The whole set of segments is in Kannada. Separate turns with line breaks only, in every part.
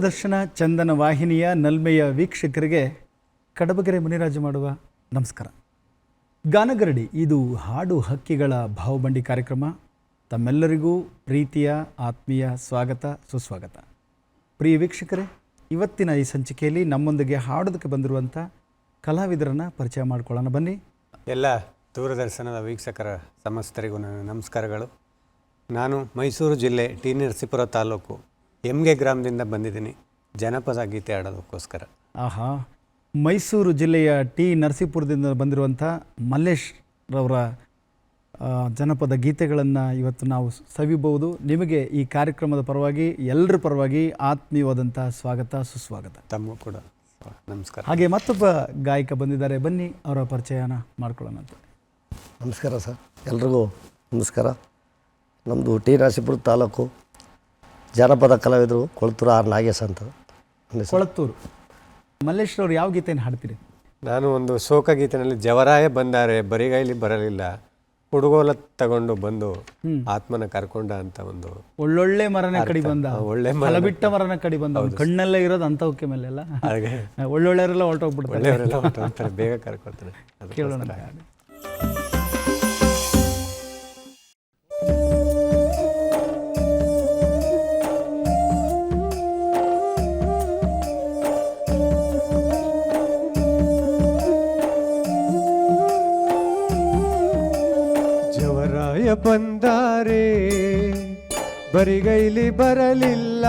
ದೂರದರ್ಶನ ಚಂದನ ವಾಹಿನಿಯ ನಲ್ಮೆಯ ವೀಕ್ಷಕರಿಗೆ ಕಡಬಗೆರೆ ಮುನಿರಾಜು ಮಾಡುವ ನಮಸ್ಕಾರ. ಗಾನಗರಡಿ, ಇದು ಹಾಡು ಹಕ್ಕಿಗಳ ಭಾವಬಂಡಿ ಕಾರ್ಯಕ್ರಮ. ತಮ್ಮೆಲ್ಲರಿಗೂ ಪ್ರೀತಿಯ, ಆತ್ಮೀಯ ಸ್ವಾಗತ, ಸುಸ್ವಾಗತ. ಪ್ರಿಯ ವೀಕ್ಷಕರೇ, ಇವತ್ತಿನ ಈ ಸಂಚಿಕೆಯಲ್ಲಿ ನಮ್ಮೊಂದಿಗೆ ಹಾಡೋದಕ್ಕೆ ಬಂದಿರುವಂಥ ಕಲಾವಿದರನ್ನು ಪರಿಚಯ ಮಾಡಿಕೊಳ್ಳೋಣ. ಬನ್ನಿ.
ಎಲ್ಲ ದೂರದರ್ಶನದ ವೀಕ್ಷಕರ ಸಮಸ್ತರಿಗೂ ನನ್ನ ನಮಸ್ಕಾರಗಳು. ನಾನು ಮೈಸೂರು ಜಿಲ್ಲೆ ಟಿ ನರಸೀಪುರ ತಾಲೂಕು ಎಮ್ಗೆ ಗ್ರಾಮದಿಂದ ಬಂದಿದ್ದೀನಿ. ಜನಪದ ಗೀತೆ ಆಡೋದಕ್ಕೋಸ್ಕರ.
ಆಹಾ. ಮೈಸೂರು ಜಿಲ್ಲೆಯ ಟಿ ನರಸೀಪುರದಿಂದ ಬಂದಿರುವಂಥ ಮಲ್ಲೇಶ್ ರವರ ಜನಪದ ಗೀತೆಗಳನ್ನು ಇವತ್ತು ನಾವು ಸವಿಬಹುದು ನಿಮಗೆ ಈ ಕಾರ್ಯಕ್ರಮದ ಪರವಾಗಿ ಎಲ್ಲರ ಪರವಾಗಿ ಆತ್ಮೀಯವಾದಂಥ ಸ್ವಾಗತ ಸುಸ್ವಾಗತ.
ತಮ್ಮ ಕೂಡ ನಮಸ್ಕಾರ.
ಹಾಗೆ ಮತ್ತೊಬ್ಬ ಗಾಯಕ ಬಂದಿದ್ದಾರೆ. ಬನ್ನಿ ಅವರ ಪರಿಚಯನ ಮಾಡ್ಕೊಳ್ಳೋಣ ಅಂತ.
ನಮಸ್ಕಾರ ಸರ್. ಎಲ್ರಿಗೂ ನಮಸ್ಕಾರ. ನಮ್ಮದು ಟಿ ನರಸೀಪುರ ತಾಲೂಕು ಜಾನಪದ ಕಲಾವಿದರು ಕೊಳತೂರು ಆರ್ ನಾಗೇಶ್ ಅಂತ
ಕೊಳತ್ತೂರು ಮಲ್ಲೇಶ್ ಅವ್ರು ಯಾವ ಗೀತೆಯನ್ನು ಹಾಡ್ತೀರಿ?
ನಾನು ಒಂದು ಶೋಕ ಗೀತೆನಲ್ಲಿ ಜವರಾಯ ಬಂದಾರೆ ಬರಿಗೈಲಿ ಬರಲಿಲ್ಲ ಹುಡುಗೋಲ ತಗೊಂಡು ಬಂದು ಆತ್ಮನ ಕರ್ಕೊಂಡ ಅಂತ ಒಂದು
ಒಳ್ಳೊಳ್ಳೆ ಮರನ ಕಡಿ ಬಂದ.
ಒಳ್ಳೆ
ಮಲಬಿಟ್ಟ ಮರನ ಕಡಿ ಬಂದ. ಅವ್ನ್ ಕಣ್ಣಲ್ಲೇ ಇರೋದು ಹೋಗಿ ಮೇಲೆ ಎಲ್ಲ
ಹಾಗೆ.
ಒಳ್ಳೊಳ್ಳೆಯವರೆಲ್ಲ ಹೊರಟೋಗ್ಬಿಡ್ತಾರೆ.
ಬೇಗ ಕರ್ಕೊಳ್ತಾರೆ.
ಕೇಳೋಣ
ಬಂದಾರೆ ಬರಿಗೈಲಿ ಬರಲಿಲ್ಲ.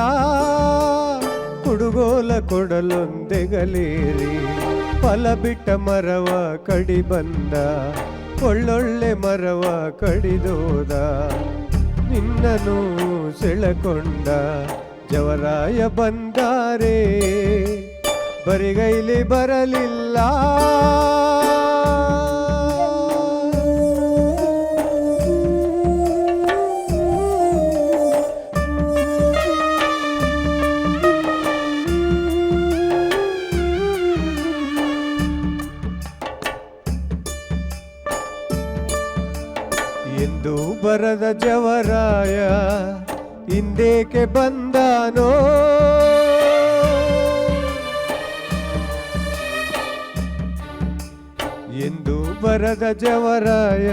ಕುಡುಗೋಲ ಕೊಡಲೊಂದೆಗಲೇರಿ, ಫಲ ಬಿಟ್ಟ ಮರವ ಕಡಿ ಬಂದ ಒಳ್ಳೊಳ್ಳೆ ಮರವ ಕಡಿದೋದ ನಿನ್ನನು ಸೆಳೆಕೊಂಡ ಜವರಾಯ ಬಂದಾರೆ ಬರಿಗೈಲಿ ಬರಲಿಲ್ಲ. ಬರದ ಜವರಾಯ ಹಿಂದೇಕೆ ಬಂದಾನೋ? ಎಂದು ಬರದ ಜವರಾಯ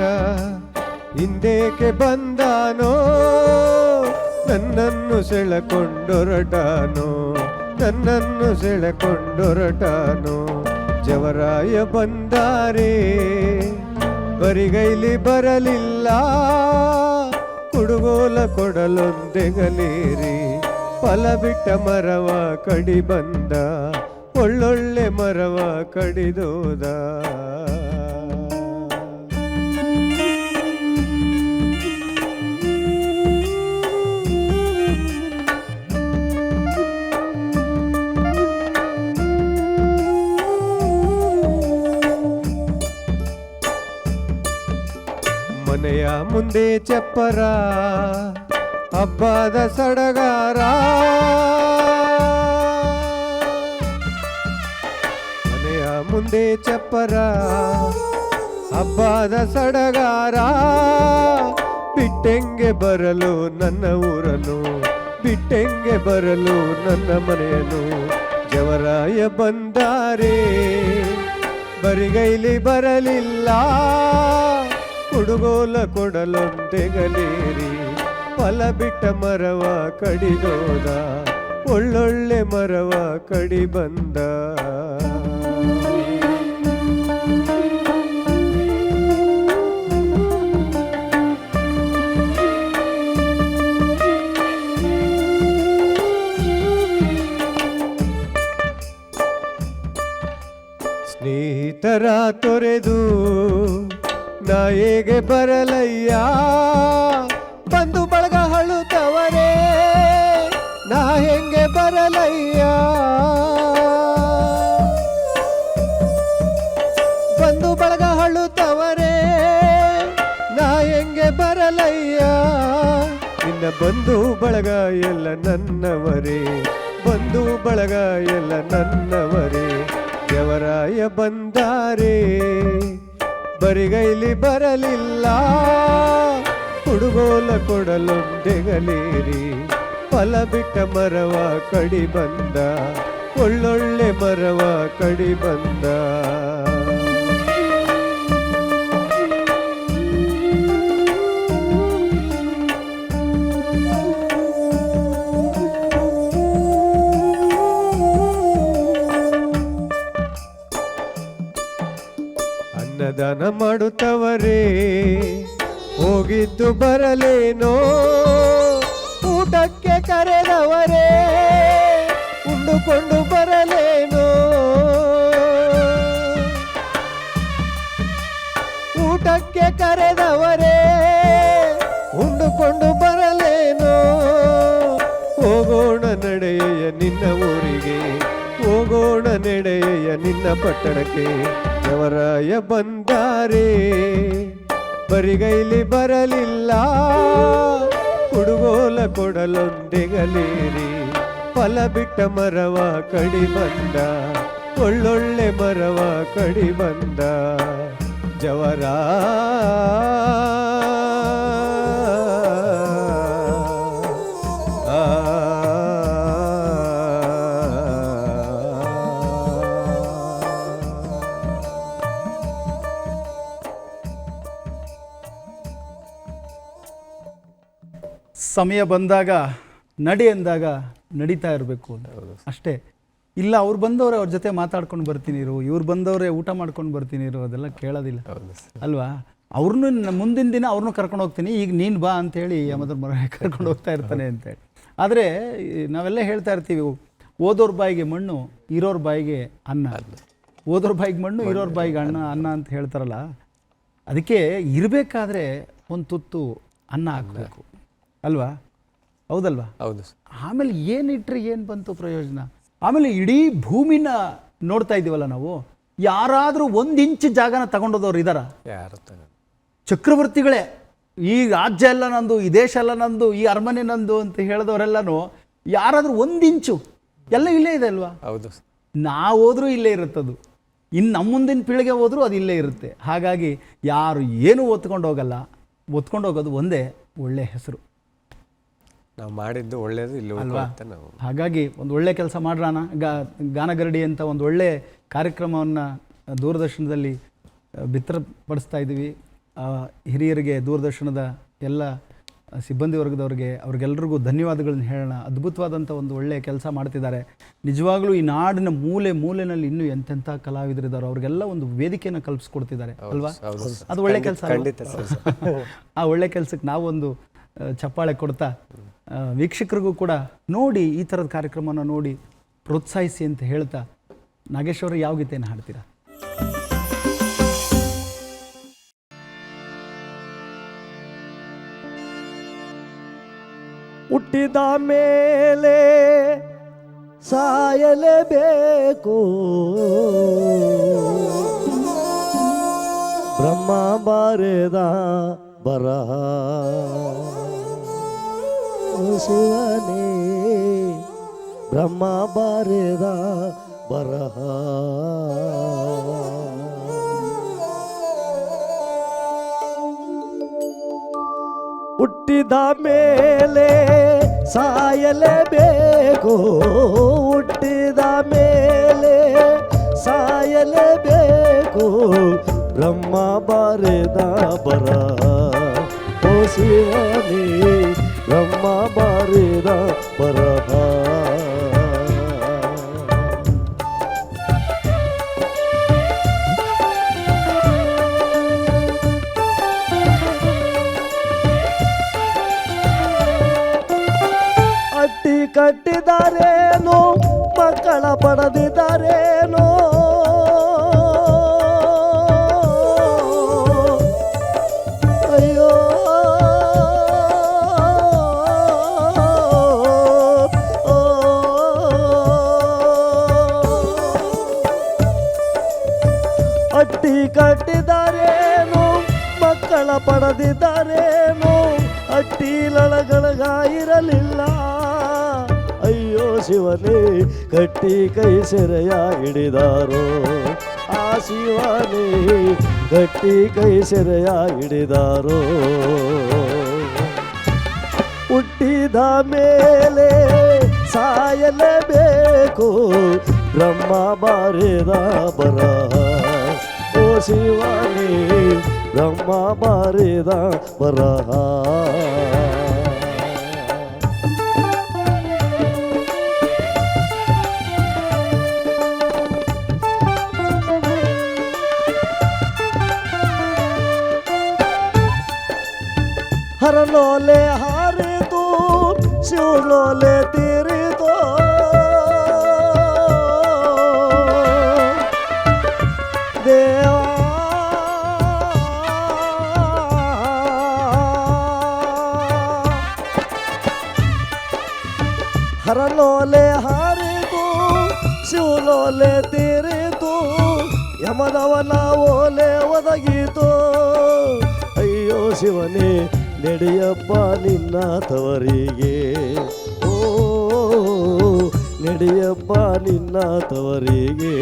ಹಿಂದೇಕೆ ಬಂದಾನೋ? ನನ್ನನ್ನು ಸೆಳೆಕೊಂಡೊರಟಾನೋ? ನನ್ನನ್ನು ಸೆಳೆಕೊಂಡೊರಟಾನೋ? ಜವರಾಯ ಬಂದಾರೆ. ಬರಿಗೈಲಿ ಬರಲಿಲ್ಲ. ಕುಡುಗೋಲ ಕೊಡಲೊಂದೆಗಲೇರಿ. ಫಲ ಬಿಟ್ಟ ಮರವ ಕಡಿ ಬಂದ. ಒಳ್ಳೊಳ್ಳೆ ಮರವ ಕಡಿದೋದ. ಮನೆಯ ಮುಂದೆ ಚಪ್ಪರ, ಹಬ್ಬದ ಸಡಗಾರ. ಮನೆಯ ಮುಂದೆ ಚಪ್ಪರ, ಹಬ್ಬದ ಸಡಗಾರ. ಬಿಟ್ಟೆಂಗೆ ಬರಲು ನನ್ನ ಊರನು ಬಿಟ್ಟೆಂಗೆ ಬರಲು ನನ್ನ ಮನೆಯನು ಜವರಾಯ ಬಂದಾರೆ. ಬರಿಗೈಲಿ ಬರಲಿಲ್ಲ. ಕುಡುಗೋಲ ಕೊಡಲೊಂದೆಗಲೇರಿ ಫಲ ಬಿಟ್ಟ ಮರವ ಕಡಿದೋದ ಒಳ್ಳೊಳ್ಳೆ ಮರವ ಕಡಿ ಬಂದ. ಸ್ನೇಹಿತರ ತೊರೆದು ನಾ ಹೇಗೆ ಬರಲಯ್ಯ? ಬಂದು ಬಳಗ ಹಳುತ್ತವರೇ ನಾ ಹೆಂಗೆ ಬರಲಯ್ಯ? ಬಂದು ಬಳಗ ಹಳುತ್ತವರೇ ನಾ ಹೆಂಗೆ ಬರಲಯ್ಯ? ನಿನ್ನ ಬಂಧು ಬಳಗ ಎಲ್ಲ ನನ್ನವರೇ ಬಂಧು ಬಳಗ ಎಲ್ಲ ನನ್ನವರೇ ಯವರಾಯ ಬಂದಾರೆ. ಬರಿಗೈಲಿ ಬರಲಿಲ್ಲ. ಹುಡುಗೋಲ ಕೊಡಲೊಂದೆಗಲೇರಿ ಫಲ ಬಿಟ್ಟ ಮರವ ಕಡಿ ಬಂದ. ಒಳ್ಳೊಳ್ಳೆ ಮರವ ಕಡಿ ಬಂದ. ಅನ್ನದಾನ ಮಾಡುತ್ತವರೇ, ಹೋಗಿದ್ದು ಬರಲೇನೋ? ಊಟಕ್ಕೆ ಕರೆದವರೇ, ಉಂಡುಕೊಂಡು ಬರಲೇನೋ? ಊಟಕ್ಕೆ ಕರೆದವರೇ, ಉಂಡುಕೊಂಡು ಬರಲೇನೋ? ಹೋಗೋಣ ನಡೆಯ ನಿನ್ನ ಊರಿಗೆ, ಹೋಗೋಣ ನಡೆಯ ನಿನ್ನ ಪಟ್ಟಣಕ್ಕೆ. ದೇವರಾಯ ಬಂದಾರೆ ಬರಿಗೈಲಿ ಬರಲಿಲ್ಲ. ಕುಡುಗೋಲ ಕೊಡಲೊಂದೆಗಲೇರಿ, ಫಲ ಬಿಟ್ಟ ಮರವ ಕಡಿ ಬಂದ, ಒಳ್ಳೊಳ್ಳೆ ಮರವ ಕಡಿ ಬಂದ. ಜವರ
ಸಮಯ ಬಂದಾಗ ನಡಿ ಅಂದಾಗ ನಡೀತಾ ಇರಬೇಕು ಅಂತ. ಅಷ್ಟೇ. ಇಲ್ಲ ಅವ್ರು ಬಂದವ್ರೆ ಅವ್ರ ಜೊತೆ ಮಾತಾಡ್ಕೊಂಡು ಬರ್ತೀನಿ ಇರು ಇವ್ರು ಬಂದವರೇ ಊಟ ಮಾಡ್ಕೊಂಡು ಬರ್ತೀನಿ ಇರು ಅದೆಲ್ಲ ಕೇಳೋದಿಲ್ಲ. ಅಲ್ವಾ? ಅವ್ರನ್ನೂ ಮುಂದಿನ ದಿನ ಅವ್ರನ್ನೂ ಕರ್ಕೊಂಡು ಹೋಗ್ತೀನಿ ಈಗ ನೀನು ಬಾ ಅಂತೇಳಿ ಯಮದ್ರ ಮರ ಕರ್ಕೊಂಡು ಹೋಗ್ತಾ ಇರ್ತಾನೆ ಅಂತೇಳಿ. ಆದರೆ ನಾವೆಲ್ಲ ಹೇಳ್ತಾ ಇರ್ತೀವಿ ಓದೋರ್ ಬಾಯಿಗೆ ಮಣ್ಣು ಇರೋರ್ ಬಾಯಿಗೆ ಅನ್ನ. ಓದೋರ್ ಬಾಯಿಗೆ ಮಣ್ಣು ಇರೋರ್ ಬಾಯಿಗೆ ಅನ್ನ. ಅನ್ನ ಅಂತ ಹೇಳ್ತಾರಲ್ಲ ಅದಕ್ಕೆ ಇರಬೇಕಾದ್ರೆ ಒಂದು ತುತ್ತು ಅನ್ನ ಹಾಕಬೇಕು. ಅಲ್ವಾ? ಹೌದಲ್ವಾ?
ಹೌದು
ಆಮೇಲೆ ಏನಿಟ್ರೆ ಏನು ಬಂತು ಪ್ರಯೋಜನ? ಆಮೇಲೆ ಇಡೀ ಭೂಮಿನ ನೋಡ್ತಾ ಇದ್ದೀವಲ್ಲ ನಾವು? ಯಾರಾದರೂ ಒಂದು ಇಂಚು ಜಾಗನ ತಗೊಂಡೋದವ್ರು ಇದಾರ?
ಯಾರು
ಚಕ್ರವರ್ತಿಗಳೇ ಈ ರಾಜ್ಯ ಎಲ್ಲ ನಂದು ಈ ದೇಶ ಎಲ್ಲ ನಂದು ಈ ಅರಮನೆ ನಂದು ಅಂತ ಹೇಳಿದವರೆಲ್ಲನೂ ಯಾರಾದರೂ ಒಂದು ಇಂಚು ಎಲ್ಲ ಇಲ್ಲೇ ಇದೆ ಅಲ್ವಾ?
ಹೌದು
ನಾವು ಹೋದ್ರೂ ಇಲ್ಲೇ ಇರುತ್ತದು. ಇನ್ನು ನಮ್ಮ ಮುಂದಿನ ಪೀಳಿಗೆ ಹೋದರೂ ಅದು ಇಲ್ಲೇ ಇರುತ್ತೆ. ಹಾಗಾಗಿ ಯಾರು ಏನೂ ಒತ್ಕೊಂಡು ಹೋಗಲ್ಲ ಒತ್ಕೊಂಡು ಹೋಗೋದು ಒಂದೇ ಒಳ್ಳೆ ಹೆಸರು.
ನಾವು ಮಾಡಿದ್ದು ಒಳ್ಳೇದು ಇಲ್ಲಿ ನಾವು.
ಹಾಗಾಗಿ ಒಂದು ಒಳ್ಳೆ ಕೆಲಸ ಮಾಡ್ರಾನ ಗಾ ಗಾನಗರಡಿ ಅಂತ ಒಂದು ಒಳ್ಳೆ ಕಾರ್ಯಕ್ರಮವನ್ನು ದೂರದರ್ಶನದಲ್ಲಿ ಬಿತ್ತರಪಡಿಸ್ತಾ ಇದ್ದೀವಿ. ಆ, ಹಿರಿಯರಿಗೆ ದೂರದರ್ಶನದ ಎಲ್ಲ ಸಿಬ್ಬಂದಿ ವರ್ಗದವ್ರಿಗೆ ಅವ್ರಿಗೆಲ್ಲರಿಗೂ ಧನ್ಯವಾದಗಳನ್ನ ಹೇಳೋಣ. ಅದ್ಭುತವಾದಂಥ ಒಂದು ಒಳ್ಳೆಯ ಕೆಲಸ ಮಾಡ್ತಿದ್ದಾರೆ. ನಿಜವಾಗ್ಲೂ ಈ ನಾಡಿನ ಮೂಲೆ ಮೂಲೆನಲ್ಲಿ ಇನ್ನೂ ಎಂತೆಂಥ ಕಲಾವಿದರಿದ್ದಾರೋ ಅವ್ರಿಗೆಲ್ಲ ಒಂದು ವೇದಿಕೆಯನ್ನು ಕಲ್ಪಿಸ್ಕೊಡ್ತಿದ್ದಾರೆ ಅಲ್ವಾ? ಅದು ಒಳ್ಳೆ ಕೆಲಸ ಆ ಒಳ್ಳೆ ಕೆಲಸಕ್ಕೆ ನಾವೊಂದು ಚಪ್ಪಾಳೆ ಕೊಡ್ತಾ ವೀಕ್ಷಕರಿಗೂ ಕೂಡ ನೋಡಿ ಈ ಥರದ ಕಾರ್ಯಕ್ರಮನ ನೋಡಿ ಪ್ರೋತ್ಸಾಹಿಸಿ ಅಂತ ಹೇಳ್ತಾ ನಾಗೇಶ್ವರ ಯಾವ ಗೀತೆಯನ್ನು ಹಾಡ್ತೀರಾ?
ಹುಟ್ಟಿದ ಮೇಲೆ ಸಾಯಲೇಬೇಕು. ಬ್ರಹ್ಮ ಬಾರೆದ ಬರಹ ಓ ಶಿವನೇ ಬ್ರಹ್ಮ ಬಾರೆದ ಬರಹ ಹುಟ್ಟಿದ ಮೇಲೆ ಸಾಯಲೇಬೇಕು ಹುಟ್ಟಿದ ಮೇಲೆ ಸಾಯಲೇಬೇಕು ಬ್ರಹ್ಮ ಬಾರೆದ ಬರ. ಓ ಶಿವನೇ ಬ್ರಹ್ಮ ಬಾರೆದ ಬರ. ಅಟ್ಟಿ ಕಟ್ಟಿದಾರೇನೋ ಮಕ್ಕಳ ಪಡೆದಿದ್ದಾರೇನೋ ಪಡೆದಿದ್ದಾರೇನೋ? ಅಟ್ಟಿಲಳಗಳಗಾಯಿರಲಿಲ್ಲ ಅಯ್ಯೋ ಶಿವನೇ, ಕಟ್ಟಿ ಕೈ ಸೆರೆಯ ಹಿಡಿದಾರೋ? ಆ ಶಿವನೇ ಗಟ್ಟಿ ಕೈ ಸೆರೆಯ ಹಿಡಿದಾರೋ? ಹುಟ್ಟಿ ಹುಟ್ಟಿದ ಮೇಲೆ ಸಾಯಲೇಬೇಕು, ಬ್ರಹ್ಮ ಬಾರಿದ ಬರ. ಓ ಶಿವನೇ ಬ್ರಹ್ಮ ಬಾರಿದ ಬರಹ ಹರಲೋಲೆ ಹಾರಿತು ಶಿವಲೋಲೆ ಹರಲೋಲೆ ಹಾರಿತು ಶಿವಲೋಲೆ ತೀರಿತು, ಯಮದವನ ಓಲೆ ಒದಗಿತು. ಅಯ್ಯೋ ಶಿವನೇ, ನಡೆಯಪ್ಪ ನಿನ್ನ ತವರಿಗೆ. ಓ, ನಡೆಯಪ್ಪ ನಿನ್ನ ತವರಿಗೆ.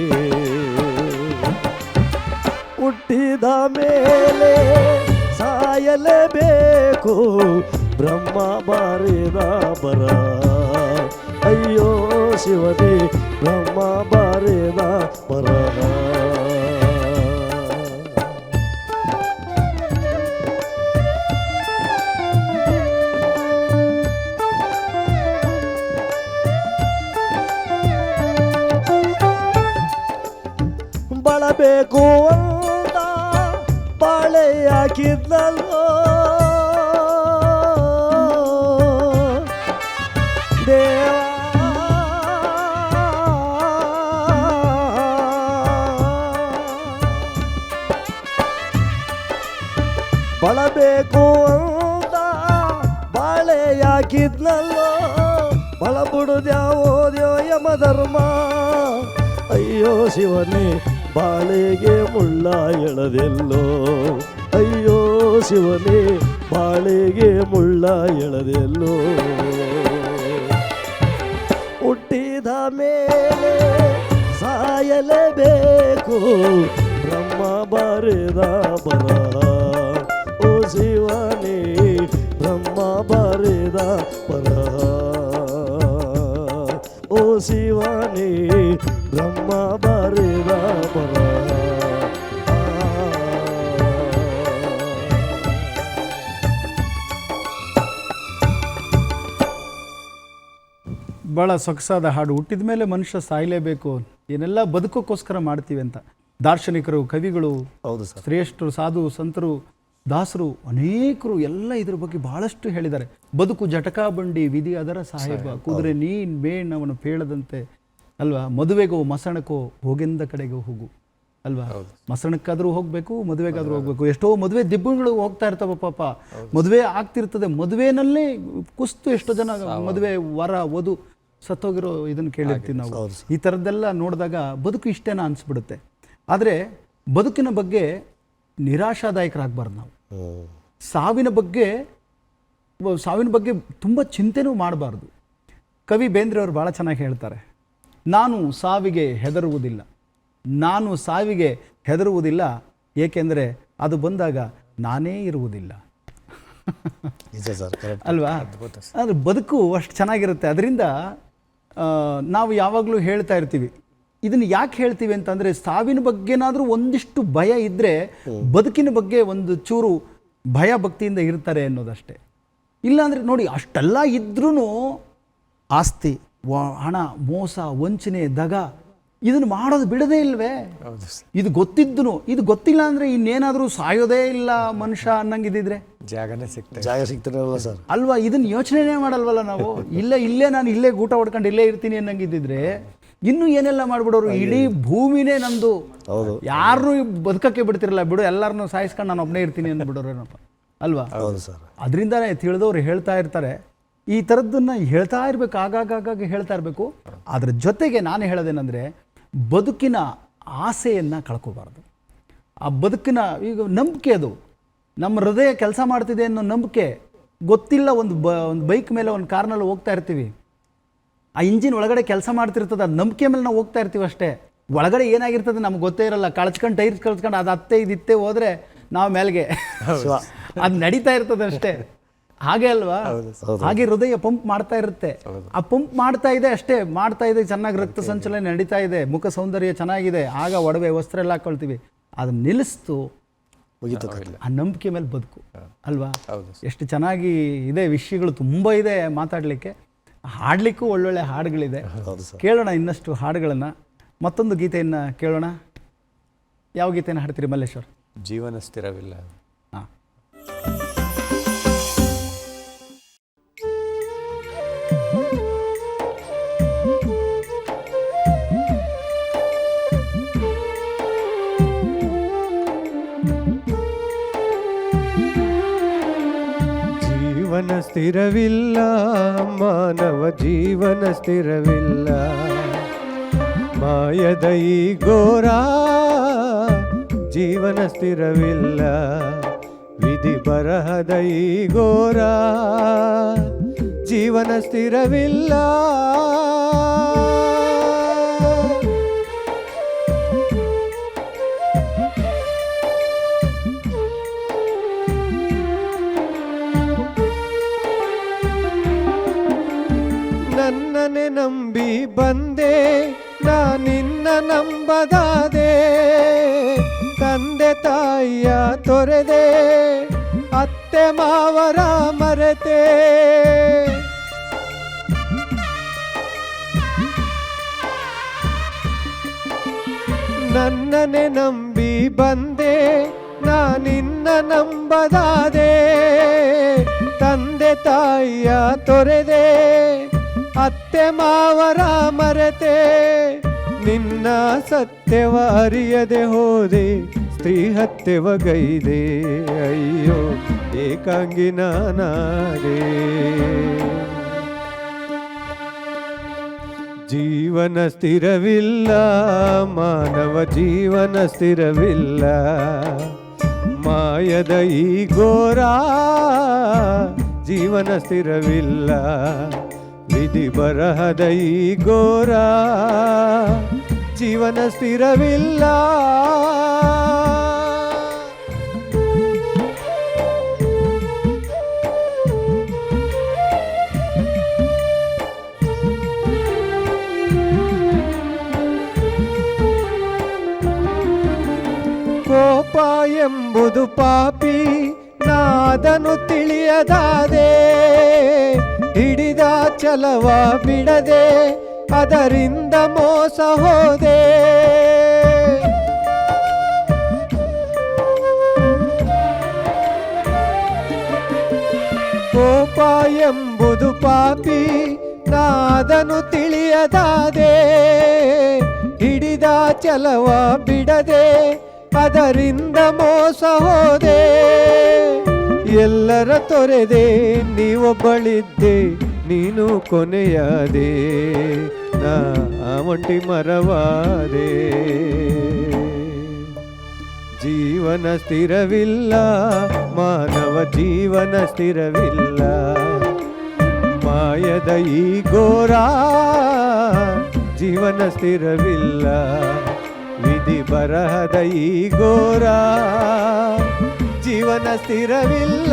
ಹುಟ್ಟಿದ ಮೇಲೆ ಸಾಯಲೇಬೇಕು, ಬ್ರಹ್ಮ ಬಾರಿದ ಬರ. ಅಯ್ಯೋ ಶಿವನೇ ಬ್ರಹ್ಮ ಬಾರಿದ ಬರ ಬಳಬೇಕು ಅಂತ ಅಯ್ಯೋ ಶಿವನೇ, ಬಾಳೆಗೆ ಮುಳ್ಳ ಎಳದೆಲ್ಲೋ. ಅಯ್ಯೋ ಶಿವನೇ, ಬಾಳೆಗೆ ಮುಳ್ಳ ಎಳದೆಲ್ಲೋ. ಹುಟ್ಟಿದ ಮೇಲೆ ಸಾಯಲೇಬೇಕು, ಬ್ರಹ್ಮ ಬರೆದ ಬರ. ಓ ಶಿವನೇ, ಬ್ರಹ್ಮ ಬರೆದ ಬರ. ಶಿವನೇ ಬ್ರಹ್ಮ ಬರೆದ
ಭಾಳ ಸೊಗಸಾದ ಹಾಡು. ಹುಟ್ಟಿದ ಮೇಲೆ ಮನುಷ್ಯ ಸಾಯಲೇಬೇಕು. ಏನೆಲ್ಲ ಬದುಕೋಕ್ಕೋಸ್ಕರ ಮಾಡ್ತೀವಿ ಅಂತ. ದಾರ್ಶನಿಕರು ಕವಿಗಳು
ಹೌದು ಸರ್.
ಶ್ರೇಷ್ಠರು ಸಾಧು ಸಂತರು ದಾಸರು ಅನೇಕರು ಎಲ್ಲ ಇದ್ರ ಬಗ್ಗೆ ಬಹಳಷ್ಟು ಹೇಳಿದ್ದಾರೆ. ಬದುಕು ಜಟಕಾ ಬಂಡಿ ವಿಧಿ ಅದರ ಸಾಹೇಬ. ಕುದುರೆ ನೀನ್ ಬೇಣ್ ಅವನು ಪೇಳದಂತೆ. ಅಲ್ವಾ? ಮದುವೆಗೋ ಮಸಣಕ್ಕೋ ಹೋಗೆಂದ ಕಡೆಗೆ ಹೋಗು. ಅಲ್ವಾ? ಮಸಣಕ್ಕಾದ್ರೂ ಹೋಗ್ಬೇಕು ಮದುವೆಗಾದ್ರೂ ಹೋಗ್ಬೇಕು. ಎಷ್ಟೋ ಮದುವೆ ದಿಬ್ಬಗಳು ಹೋಗ್ತಾ ಇರ್ತಾವ ಪಾಪ. ಮದುವೆ ಆಗ್ತಿರ್ತದೆ. ಮದುವೆನಲ್ಲೇ ಕುಸ್ತು ಎಷ್ಟೋ ಜನ ಮದುವೆ ವರ ವಧು ಸತ್ತೋಗಿರೋ ಇದನ್ನ ಕೇಳಿರ್ತೀವಿ ನಾವು. ಈ ಥರದ್ದೆಲ್ಲ ನೋಡಿದಾಗ ಬದುಕು ಇಷ್ಟೇನ ಅನಿಸ್ಬಿಡುತ್ತೆ. ಆದರೆ ಬದುಕಿನ ಬಗ್ಗೆ ನಿರಾಶಾದಾಯಕರಾಗಬಾರ್ದು ನಾವು. ಸಾವಿನ ಬಗ್ಗೆ ಸಾವಿನ ಬಗ್ಗೆ ತುಂಬ ಚಿಂತೆನೂ ಮಾಡಬಾರ್ದು. ಕವಿ ಬೇಂದ್ರೆಯವರು ಭಾಳ ಚೆನ್ನಾಗಿ ಹೇಳ್ತಾರೆ. ನಾನು ಸಾವಿಗೆ ಹೆದರುವುದಿಲ್ಲ. ನಾನು ಸಾವಿಗೆ ಹೆದರುವುದಿಲ್ಲ ಏಕೆಂದರೆ ಅದು ಬಂದಾಗ ನಾನೇ ಇರುವುದಿಲ್ಲ. ಅಲ್ವಾ? ಆದರೆ ಬದುಕು ಅಷ್ಟು ಚೆನ್ನಾಗಿರುತ್ತೆ. ಅದರಿಂದ ನಾವು ಯಾವಾಗಲೂ ಹೇಳ್ತಾ ಇರ್ತೀವಿ ಇದನ್ನು ಯಾಕೆ ಹೇಳ್ತೀವಿ ಅಂತಂದರೆ ಸಾವಿನ ಬಗ್ಗೆನಾದರೂ ಒಂದಿಷ್ಟು ಭಯ ಇದ್ದರೆ ಬದುಕಿನ ಬಗ್ಗೆ ಒಂದು ಚೂರು ಭಯ ಭಕ್ತಿಯಿಂದ ಇರ್ತಾರೆ ಅನ್ನೋದಷ್ಟೇ. ಇಲ್ಲಾಂದರೆ ನೋಡಿ ಅಷ್ಟೆಲ್ಲ ಇದ್ರೂ ಆಸ್ತಿ ಹಣ ಮೋಸ ವಂಚನೆ ದಗ ಇದನ್ನು ಮಾಡೋದು ಬಿಡದೇ ಇಲ್ವೇ? ಇದು ಗೊತ್ತಿದ್ದು ಇದು ಗೊತ್ತಿಲ್ಲ ಅಂದ್ರೆ ಇನ್ನೇನಾದರೂ ಸಾಯೋದೇ ಇಲ್ಲ ಮನುಷ್ಯ ಅನ್ನಂಗಿದ್ರೆ
ಜಾಗನೇ ಸಿಗ್ತದೆ
ಜಾಗ ಸಿಗ್ತಾರಲ್ಲ ಸರ್?
ಅಲ್ವಾ ಇದನ್ನ ಯೋಚನೆನೇ ಮಾಡಲ್ವಲ್ಲ ನಾವು? ಇಲ್ಲೇ ಇಲ್ಲೇ ನಾನು ಇಲ್ಲೇ ಊಟ ಹೊಡ್ಕೊಂಡು ಇಲ್ಲೇ ಇರ್ತೀನಿ ಅನ್ನಂಗಿದ್ದಿದ್ರೆ ಇನ್ನು ಏನೆಲ್ಲ ಮಾಡ್ಬಿಡೋರು? ಇಡೀ ಭೂಮಿನೇ ನಂದು
ಹೌದು.
ಯಾರು ಬದುಕಕ್ಕೆ ಬಿಡ್ತಿರಲ್ಲ ಬಿಡು ಎಲ್ಲರನ್ನೂ ಸಾಯಿಸ್ಕೊಂಡು ನಾನು ಒಬ್ಬನೇ ಇರ್ತೀನಿ ಅಂದ್ಬಿಡೋರೇನಪ್ಪ ಅಲ್ವಾ?
ಹೌದು ಸರ್.
ಅದರಿಂದನೇ ತಿಳಿದವ್ರು ಹೇಳ್ತಾ ಇರ್ತಾರೆ. ಈ ಥರದ್ದನ್ನು ಹೇಳ್ತಾ ಇರಬೇಕು ಆಗಾಗ ಹೇಳ್ತಾ ಇರಬೇಕು. ಅದರ ಜೊತೆಗೆ ನಾನು ಹೇಳೋದೇನೆಂದರೆ ಬದುಕಿನ ಆಸೆಯನ್ನು ಕಳ್ಕೋಬಾರ್ದು. ಆ ಬದುಕಿನ ಈಗ ನಂಬಿಕೆ ಅದು. ನಮ್ಮ ಹೃದಯ ಕೆಲಸ ಮಾಡ್ತಿದೆ ಅನ್ನೋ ನಂಬಿಕೆ ಗೊತ್ತಿಲ್ಲ ಒಂದು ಬ ಒಂದು ಬೈಕ್ ಮೇಲೆ ಒಂದು ಕಾರ್ನಲ್ಲಿ ಹೋಗ್ತಾ ಇರ್ತೀವಿ. ಆ ಇಂಜಿನ್ ಒಳಗಡೆ ಕೆಲಸ ಮಾಡ್ತಿರ್ತದೆ ಅದು ನಂಬಿಕೆ ಮೇಲೆ ನಾವು ಹೋಗ್ತಾ ಇರ್ತೀವಿ ಅಷ್ಟೇ. ಒಳಗಡೆ ಏನಾಗಿರ್ತದೆ ನಮ್ಗೆ ಗೊತ್ತೇ ಇರಲ್ಲ ಕಳ್ಸ್ಕೊಂಡು ಟೈರ್ಸ್ ಕಳ್ಸ್ಕೊಂಡು ಅದು ಅತ್ತೆ ಇದಿತ್ತೆ ಹೋದ್ರೆ ನಾವು ಮೇಲ್ಗೆ. ಅದು ನಡೀತಾ ಇರ್ತದೆ ಅಷ್ಟೇ. ಹಾಗೆ ಅಲ್ವಾ? ಹಾಗೆ ಹೃದಯ ಪಂಪ್ ಮಾಡ್ತಾ ಇರುತ್ತೆ. ಆ ಪಂಪ್ ಮಾಡ್ತಾ ಇದೆ ಅಷ್ಟೇ ಮಾಡ್ತಾ ಇದೆ ಚೆನ್ನಾಗಿ ರಕ್ತ ಸಂಚಲನ ನಡೀತಾ ಇದೆ ಮುಖ ಸೌಂದರ್ಯ ಚೆನ್ನಾಗಿದೆ ಆಗ ಒಡವೆ ವಸ್ತ್ರ ಎಲ್ಲ ಹಾಕೊಳ್ತೀವಿ. ಅದನ್ನ ನಿಲ್ಲಿಸ್ತು ಆ ನಂಬಿಕೆ ಮೇಲೆ ಬದುಕು. ಅಲ್ವಾ?
ಹೌದು.
ಎಷ್ಟು ಚೆನ್ನಾಗಿ ಇದೆ ವಿಷಯಗಳು ತುಂಬ ಇದೆ ಮಾತಾಡಲಿಕ್ಕೆ. ಹಾಡಲಿಕ್ಕೂ ಒಳ್ಳೊಳ್ಳೆ ಹಾಡುಗಳಿದೆ. ಕೇಳೋಣ ಇನ್ನಷ್ಟು ಹಾಡುಗಳನ್ನು. ಮತ್ತೊಂದು ಗೀತೆಯನ್ನು ಕೇಳೋಣ. ಯಾವ ಗೀತೆಯನ್ನು ಹಾಡ್ತೀರಿ ಮಲ್ಲೇಶ್ವರ್?
ಜೀವನ ಸ್ಥಿರವಿಲ್ಲ.
ಸ್ಥಿರವಿಲ್ಲ ಮಾನವ ಜೀವನ ಸ್ಥಿರವಿಲ್ಲ. ಮಾಯದ ಘೋರ ಜೀವನ ಸ್ಥಿರವಿಲ್ಲ. ವಿಧಿ ಬರಹದ ಘೋರ ಜೀವನ ಸ್ಥಿರವಿಲ್ಲ. ಬಂದೆ, ನಾ ನಿನ್ನ ನಂಬದಾದೆ. ತಂದೆ ತಾಯಿಯ ತೊರೆದೆ, ಅತ್ತೆ ಮಾವರ ಮರೆತೆ. ನನ್ನನೆ ನಂಬಿ ಬಂದೆ, ನಾ ನಿನ್ನ ನಂಬದಾದೆ. ತಂದೆ ತಾಯಿಯ ತೊರೆದೆ ಅತ್ತೆ ಮಾವರ ಮರೆತೆ, ನಿನ್ನ ಸತ್ಯವ ಅರಿಯದೆ ಹೋದೆ, ಸ್ತ್ರೀ ಹತ್ಯವ ಗೈದೆ, ಅಯ್ಯೋ, ಏಕಾಂಗಿ ನಾನಾದೆ. ಜೀವನ ಸ್ಥಿರವಿಲ್ಲ, ಮಾನವ ಜೀವನ ಸ್ಥಿರವಿಲ್ಲ, ಮಾಯದ ಈ ಘೋರ ಜೀವನ ಸ್ಥಿರವಿಲ್ಲ. ವಿಧಿ ಬರಹದೈ ಘೋರ ಜೀವನ ಸ್ಥಿರವಿಲ್ಲ. ಕೋಪ ಎಂಬುದು ಪಾಪಿ ನಾದನು ತಿಳಿಯದಾದೆ. ಚಲವ ಬಿಡದೆ, ಅದರಿಂದ ಮೋಸ ಹೋದೆ. ಕೋಪ ಎಂಬುದು ಪಾಪಿ, ನಾದನು ತಿಳಿಯದಾದೆ. ಹಿಡಿದ ಚಲವ ಬಿಡದೆ, ಅದರಿಂದ ಮೋಸ ಹೋದೆ. ಎಲ್ಲರ ತೊರೆದೆ ನೀವೊಬ್ಬಳಿದ್ದೆ. ನೀನು ಕೊನೆಯದೆ, ನಾ ಒಂಟಿ ಮರವಾದೆ. ಜೀವನ ಸ್ಥಿರವಿಲ್ಲ, ಮಾನವ ಜೀವನ ಸ್ಥಿರವಿಲ್ಲ. ಮಾಯದ ಈ ಘೋರ ಜೀವನ ಸ್ಥಿರವಿಲ್ಲ. ವಿಧಿ ಬರಹದ ಈ ಘೋರ ಜೀವನ ಸ್ಥಿರವಿಲ್ಲ.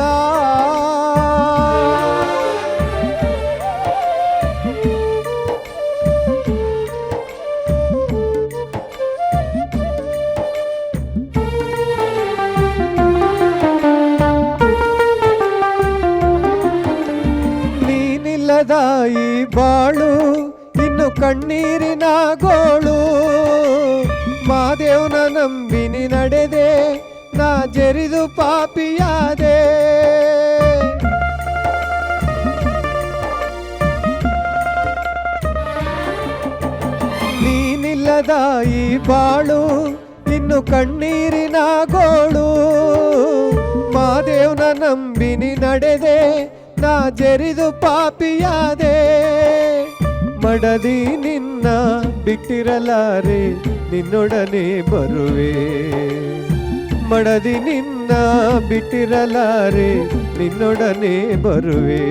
ಬಾಳು, ಇನ್ನು ಕಣ್ಣೀರಿನ ಗೋಳು. ಮಾದೇವನ ನಂಬಿನಿ ನಡೆದೆ, ನಾ ಜರಿದು ಪಾಪಿಯಾದೆ. ನೀನಿಲ್ಲದ ಈ ಬಾಳು, ಇನ್ನು ಕಣ್ಣೀರಿನ ಗೋಳು. ಮಾದೇವನ ನಂಬಿನಿ ನಡೆದೆ ನಾ ಜರಿದು ಪಾಪಿಯಾದೆ. ಮಡದಿ ನಿನ್ನ ಬಿಟ್ಟಿರಲಾರೆ, ನಿನ್ನೊಡನೆ ಬರುವೆ. ಮಡದಿ ನಿನ್ನ ಬಿಟ್ಟಿರಲಾರೆ, ನಿನ್ನೊಡನೆ ಬರುವೆ.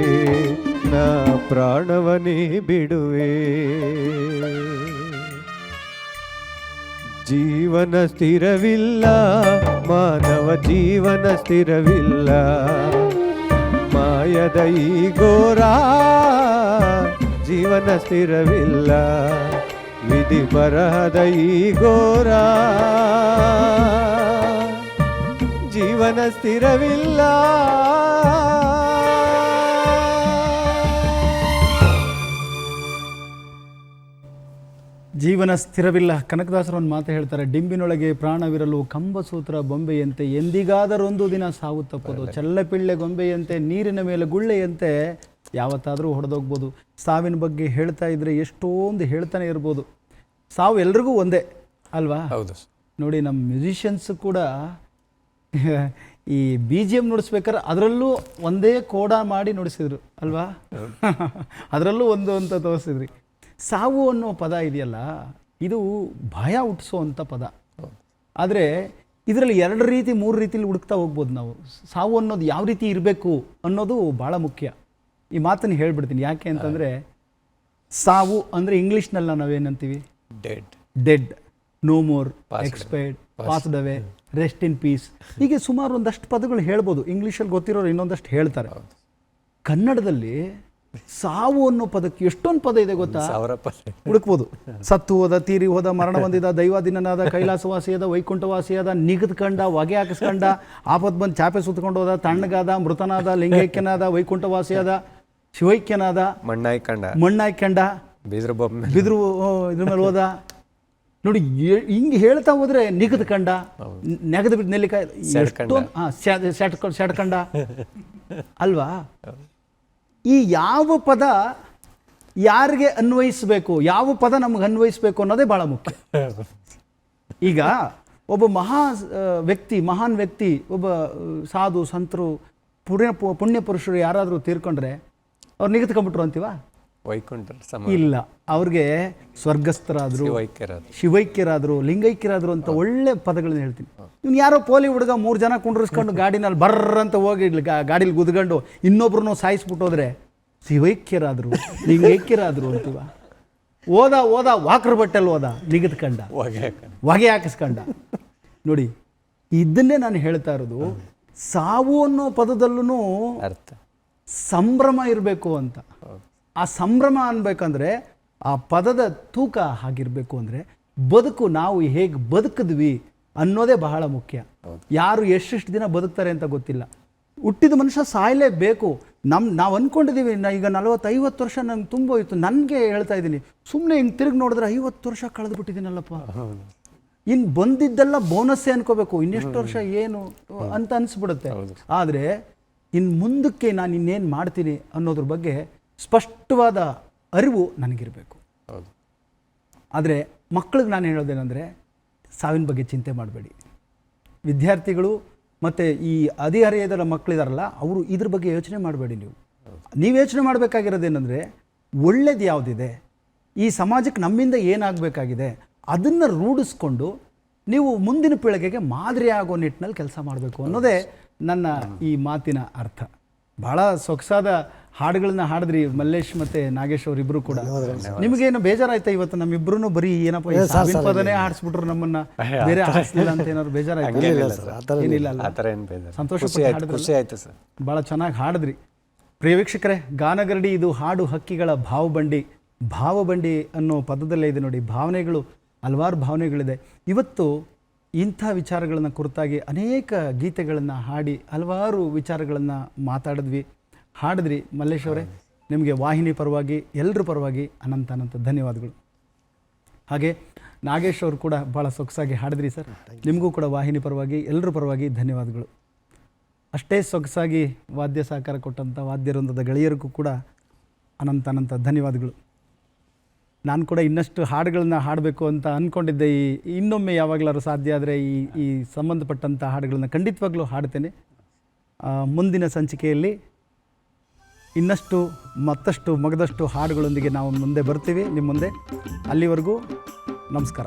ನಾ ಪ್ರಾಣವನೇ ಬಿಡುವೆ. ಜೀವನ ಸ್ಥಿರವಿಲ್ಲ, ಮಾನವ ಜೀವನ ಸ್ಥಿರವಿಲ್ಲ. ಮಾಯ ಮಾಯದ ಈ ಘೋರ ಜೀವನ ಸ್ಥಿರವಿಲ್ಲ. ವಿಧಿ ಬರಹದ ಈ ಘೋರ ಜೀವನ ಸ್ಥಿರವಿಲ್ಲ.
ಜೀವನ ಸ್ಥಿರವಿಲ್ಲ. ಕನಕದಾಸರು ಒಂದು ಮಾತು ಹೇಳ್ತಾರೆ ಡಿಂಬಿನೊಳಗೆ ಪ್ರಾಣವಿರಲು ಕಂಬಸೂತ್ರ ಬೊಂಬೆಯಂತೆ ಎಂದಿಗಾದರೊಂದು ದಿನ ಸಾವು ತಪ್ಪೋದು ಚಲ್ಲಪಿಳ್ಳೆ ಗೊಂಬೆಯಂತೆ ನೀರಿನ ಮೇಲೆ ಗುಳ್ಳೆಯಂತೆ ಯಾವತ್ತಾದರೂ ಹೊಡೆದೋಗ್ಬೋದು. ಸಾವಿನ ಬಗ್ಗೆ ಹೇಳ್ತಾ ಇದ್ರೆ ಎಷ್ಟೊಂದು ಹೇಳ್ತಾನೆ ಇರ್ಬೋದು. ಸಾವು ಎಲ್ರಿಗೂ ಒಂದೇ ಅಲ್ವಾ?
ಹೌದು.
ನೋಡಿ ನಮ್ಮ ಮ್ಯೂಸಿಷಿಯನ್ಸ್ ಕೂಡ ಈ ಬಿ ಜಿ ಎಂ ನುಡಿಸ್ಬೇಕಾದ್ರೆ ಅದರಲ್ಲೂ ಒಂದೇ ಕೋಡ ಮಾಡಿ ನುಡಿಸಿದ್ರು ಅಲ್ವಾ? ಅದರಲ್ಲೂ ಒಂದು ಅಂತ ತೋರಿಸಿದ್ರಿ. ಸಾವು ಅನ್ನೋ ಪದ ಇದೆಯಲ್ಲ ಇದು ಭಯ ಹುಟ್ಟಿಸುವಂಥ ಪದ. ಆದರೆ ಇದರಲ್ಲಿ ಎರಡು ರೀತಿ ಮೂರು ರೀತಿಲಿ ಹುಡುಕ್ತಾ ಹೋಗ್ಬೋದು ನಾವು. ಸಾವು ಅನ್ನೋದು ಯಾವ ರೀತಿ ಇರಬೇಕು ಅನ್ನೋದು ಭಾಳ ಮುಖ್ಯ. ಈ ಮಾತನ್ನು ಹೇಳ್ಬಿಡ್ತೀನಿ. ಯಾಕೆ ಅಂತಂದರೆ ಸಾವು ಅಂದರೆ ಇಂಗ್ಲೀಷ್ನಲ್ಲಿ ನಾವೇನಂತೀವಿ
dead
dead no more expired passed away rest in peace ಹೀಗೆ ಸುಮಾರು ಒಂದಷ್ಟು ಪದಗಳು ಹೇಳ್ಬೋದು. ಇಂಗ್ಲೀಷಲ್ಲಿ ಗೊತ್ತಿರೋರು ಇನ್ನೊಂದಷ್ಟು ಹೇಳ್ತಾರೆ. ಕನ್ನಡದಲ್ಲಿ ಸಾವು ಅನ್ನೋ ಪದಕ್ಕೆ ಎಷ್ಟೊಂದು ಪದ ಇದೆ ಗೊತ್ತಾ?
ಸಾವಿರ ಪದ
ಹುಡುಕ್ಬೋದು. ಸತ್ತು ಹೋದ ತೀರಿ ಹೋದ ಮರಣ ಹೊಂದಿದ ದೈವಾಧೀನನಾದ ಕೈಲಾಸವಾಸಿಯಾದ ವೈಕುಂಠವಾಸಿಯಾದ ನಿಗದ್ಕಂಡ ಹೊಗೆ ಹಾಕಿಸ್ಕೊಂಡ ಆಪತ್ ಬಂದು ಚಾಪೆ ಸುತ್ತಕೊಂಡು ಹೋದ ತಣ್ಣಗಾದ ಮೃತನಾದ ಲಿಂಗೈಕ್ಯನಾದ ವೈಕುಂಠವಾಸಿಯಾದ ಶಿವೈಕ್ಯನಾದ
ಮಣ್ಣಾಯ್ಕಂಡ.
ಮಣ್ಣಾಯ್ಕಂಡ
ಬಿದ್ರು
ಬಿದ್ರು ಇದ್ರ ಮೇಲೆ ಹೋದ. ನೋಡಿ ಹಿಂಗೆ ಹೇಳ್ತಾ ಹೋದ್ರೆ ನಿಗದ ಕಂಡ ನೆಗದು ಬಿಟ್ಟು ನೆಲ್ಲಿಕಾಯಿ ಎಷ್ಟೊಂದು ಹಾಂ ಅಲ್ವಾ? ಈ ಯಾವ ಪದ ಯಾರಿಗೆ ಅನ್ವಯಿಸಬೇಕು ಯಾವ ಪದ ನಮ್ಗೆ ಅನ್ವಯಿಸಬೇಕು ಅನ್ನೋದೇ ಬಹಳ ಮುಖ್ಯ. ಈಗ ಒಬ್ಬ ಮಹಾ ವ್ಯಕ್ತಿ ಮಹಾನ್ ವ್ಯಕ್ತಿ ಒಬ್ಬ ಸಾಧು ಸಂತರು ಪುಣ್ಯ ಪುಣ್ಯ ಪುರುಷರು ಯಾರಾದರೂ ತೀರ್ಕೊಂಡ್ರೆ ಅವ್ರು ನಿಗದಿಕೊಂಡ್ಬಿಟ್ರು ಅಂತೀವ?
ವೈಕುಂಠ
ಇಲ್ಲ ಅವ್ರಿಗೆ ಸ್ವರ್ಗಸ್ಥರಾದ್ರು
ವೈಕ್ಯರಾದ
ಶಿವೈಕ್ಯರಾದ್ರು ಲಿಂಗೈಕ್ಯರಾದ್ರು ಅಂತ ಒಳ್ಳೆ ಪದಗಳನ್ನ ಹೇಳ್ತೀನಿ. ಇವ್ನು ಯಾರೋ ಪೋಲಿ ಹುಡುಗ ಮೂರು ಜನ ಕುಂಡ್ರಿಸ್ಕೊಂಡು ಗಾಡಿನಲ್ಲಿ ಬರ್ರ ಅಂತ ಹೋಗಿ ಗಾಡೀಲಿ ಗುದ್ಕೊಂಡು ಇನ್ನೊಬ್ರನ್ನೂ ಸಾಯಿಸ್ಬಿಟ್ಟೋದ್ರೆ ಶಿವೈಕ್ಯರಾದ್ರು ಲಿಂಗೈಕ್ಯರಾದ್ರು ಅಂತೀವ? ಓದ ಓದ ವಾಕ್ರ ಬಟ್ಟೆಲ್ಲಿ ಓದ ನಿಗದ್ಕಂಡ
ಹೊಗೆ
ಹಾಕಿಸ್ಕೊಂಡ. ನೋಡಿ ಇದನ್ನೇ ನಾನು ಹೇಳ್ತಾ ಇರೋದು ಸಾವು ಅನ್ನೋ ಪದದಲ್ಲೂ
ಅರ್ಥ.
ಸಂಭ್ರಮ ಇರಬೇಕು ಅಂತ. ಆ ಸಂಭ್ರಮ ಅನ್ಬೇಕಂದ್ರೆ ಆ ಪದದ ತೂಕ ಆಗಿರಬೇಕು ಅಂದರೆ ಬದುಕು ನಾವು ಹೇಗೆ ಬದುಕಿದ್ವಿ ಅನ್ನೋದೇ ಬಹಳ ಮುಖ್ಯ. ಯಾರು ಎಷ್ಟೆಷ್ಟು ದಿನ ಬದುಕ್ತಾರೆ ಅಂತ ಗೊತ್ತಿಲ್ಲ. ಹುಟ್ಟಿದ ಮನುಷ್ಯ ಸಾಯಲೇಬೇಕು. ನಮ್ಮ ನಾವು ಅಂದ್ಕೊಂಡಿದ್ದೀವಿ ನಾ ಈಗ ನಲವತ್ತೈವತ್ತು ವರ್ಷ ನಂಗೆ ತುಂಬ ಹೋಯಿತು ನನಗೆ ಹೇಳ್ತಾ ಇದ್ದೀನಿ. ಸುಮ್ಮನೆ ಹಿಂಗೆ ತಿರುಗಿ ನೋಡಿದ್ರೆ ಐವತ್ತು ವರ್ಷ ಕಳೆದು ಬಿಟ್ಟಿದ್ದೀನಲ್ಲಪ್ಪ ಇನ್ನು ಬಂದಿದ್ದೆಲ್ಲ ಬೋನಸ್ಸೇ ಅನ್ಕೋಬೇಕು. ಇನ್ನೆಷ್ಟು ವರ್ಷ ಏನು ಅಂತ ಅನಿಸ್ಬಿಡುತ್ತೆ. ಆದರೆ ಇನ್ನು ಮುಂದಕ್ಕೆ ನಾನು ಇನ್ನೇನು ಮಾಡ್ತೀನಿ ಅನ್ನೋದ್ರ ಬಗ್ಗೆ ಸ್ಪಷ್ಟವಾದ ಅರಿವು ನನಗಿರಬೇಕು.
ಹೌದು.
ಆದರೆ ಮಕ್ಕಳಿಗೆ ನಾನು ಹೇಳೋದೇನೆಂದರೆ ಸಾವಿನ ಬಗ್ಗೆ ಚಿಂತೆ ಮಾಡಬೇಡಿ. ವಿದ್ಯಾರ್ಥಿಗಳು ಮತ್ತು ಈ ಹದಿಹರೆಯದರ ಮಕ್ಕಳಿದಾರಲ್ಲ ಅವರು ಇದ್ರ ಬಗ್ಗೆ ಯೋಚನೆ ಮಾಡಬೇಡಿ ನೀವು. ನೀವು ಯೋಚನೆ ಮಾಡಬೇಕಾಗಿರೋದೇನೆಂದರೆ ಒಳ್ಳೇದು ಯಾವುದಿದೆ? ಈ ಸಮಾಜಕ್ಕೆ ನಮ್ಮಿಂದ ಏನಾಗಬೇಕಾಗಿದೆ? ಅದನ್ನು ರೂಢಿಸ್ಕೊಂಡು ನೀವು ಮುಂದಿನ ಪೀಳಿಗೆಗೆ ಮಾದರಿ ಆಗೋ ನಿಟ್ಟಿನಲ್ಲಿ ಕೆಲಸ ಮಾಡಬೇಕು ಅನ್ನೋದೇ ನನ್ನ ಈ ಮಾತಿನ ಅರ್ಥ. ಭಾಳ ಸೊಗಸಾದ ಹಾಡುಗಳನ್ನ ಹಾಡಿದ್ರಿ ಮಲ್ಲೇಶ್ ಮತ್ತೆ ನಾಗೇಶ್ ಅವರಿಬ್ಬರು ಕೂಡ. ನಿಮಗೇನು ಬೇಜಾರಾಯ್ತಾ ಇವತ್ತು? ನಮ್ಮಿಬ್ರು ಬರೀ ಏನಪ್ಪ ಈ ಸಾವಿನ ಪದನೇ ಹಾಡಿಸ್ಬಿಟ್ರು ನಮ್ಮನ್ನ. ಬೇರೆ ಹಾಡಿಸ್ಲಿಲ್ಲ ಅಂತ ಏನಾದ್ರು ಬೇಜಾರಾಯ್ತು? ಏನಿಲ್ಲ ಅಲ್ಲ ಸಂತೋಷ
ಖುಷಿ ಆಯ್ತು ಖುಷಿ ಆಯ್ತು ಸರ್.
ಭಾಳ ಚೆನ್ನಾಗಿ ಹಾಡಿದ್ರಿ. ಪ್ರಿಯ ವೀಕ್ಷಕರೇ ಗಾನಗರಡಿ ಇದು ಹಾಡು ಹಕ್ಕಿಗಳ ಭಾವಬಂಡಿ. ಭಾವಬಂಡಿ ಅನ್ನೋ ಪದದಲ್ಲೇ ಇದೆ ನೋಡಿ ಭಾವನೆಗಳು ಹಲವಾರು ಭಾವನೆಗಳಿದೆ. ಇವತ್ತು ಇಂಥ ವಿಚಾರಗಳನ್ನು ಕುರಿತಾಗಿ ಅನೇಕ ಗೀತೆಗಳನ್ನು ಹಾಡಿ ಹಲವಾರು ವಿಚಾರಗಳನ್ನು ಮಾತಾಡಿದ್ವಿ. ಹಾಡಿದ್ರಿ ಮಲ್ಲೇಶ್ ಅವರೇ? ನಿಮಗೆ ವಾಹಿನಿ ಪರವಾಗಿ ಎಲ್ಲರ ಪರವಾಗಿ ಅನಂತ ಅನಂತ ಧನ್ಯವಾದಗಳು. ಹಾಗೆ ನಾಗೇಶ್ ಅವರು ಕೂಡ ಭಾಳ ಸೊಗಸಾಗಿ ಹಾಡಿದ್ರಿ ಸರ್. ನಿಮಗೂ ಕೂಡ ವಾಹಿನಿ ಪರವಾಗಿ ಎಲ್ಲರ ಪರವಾಗಿ ಧನ್ಯವಾದಗಳು. ಅಷ್ಟೇ ಸೊಗಸಾಗಿ ವಾದ್ಯ ಸಹಕಾರ ಕೊಟ್ಟಂಥ ವಾದ್ಯವೃಂದದ ಗೆಳೆಯರಿಗೂ ಕೂಡ ಅನಂತ ಅನಂತ ಧನ್ಯವಾದಗಳು. ನಾನು ಕೂಡ ಇನ್ನಷ್ಟು ಹಾಡುಗಳನ್ನ ಹಾಡಬೇಕು ಅಂತ ಅಂದ್ಕೊಂಡಿದ್ದೆ ಈ ಇನ್ನೊಮ್ಮೆ ಯಾವಾಗಲಾದ್ರು ಸಾಧ್ಯ ಆದರೆ ಈ ಈ ಸಂಬಂಧಪಟ್ಟಂಥ ಹಾಡುಗಳನ್ನ ಖಂಡಿತವಾಗ್ಲೂ ಹಾಡ್ತೇನೆ. ಮುಂದಿನ ಸಂಚಿಕೆಯಲ್ಲಿ ಇನ್ನಷ್ಟು ಮತ್ತಷ್ಟು ಮಗದಷ್ಟು ಹಾಡುಗಳೊಂದಿಗೆ ನಾವು ಮುಂದೆ ಬರ್ತೀವಿ. ನಿಮ್ಮ ಮುಂದೆ ಅಲ್ಲಿವರೆಗೂ ನಮಸ್ಕಾರ.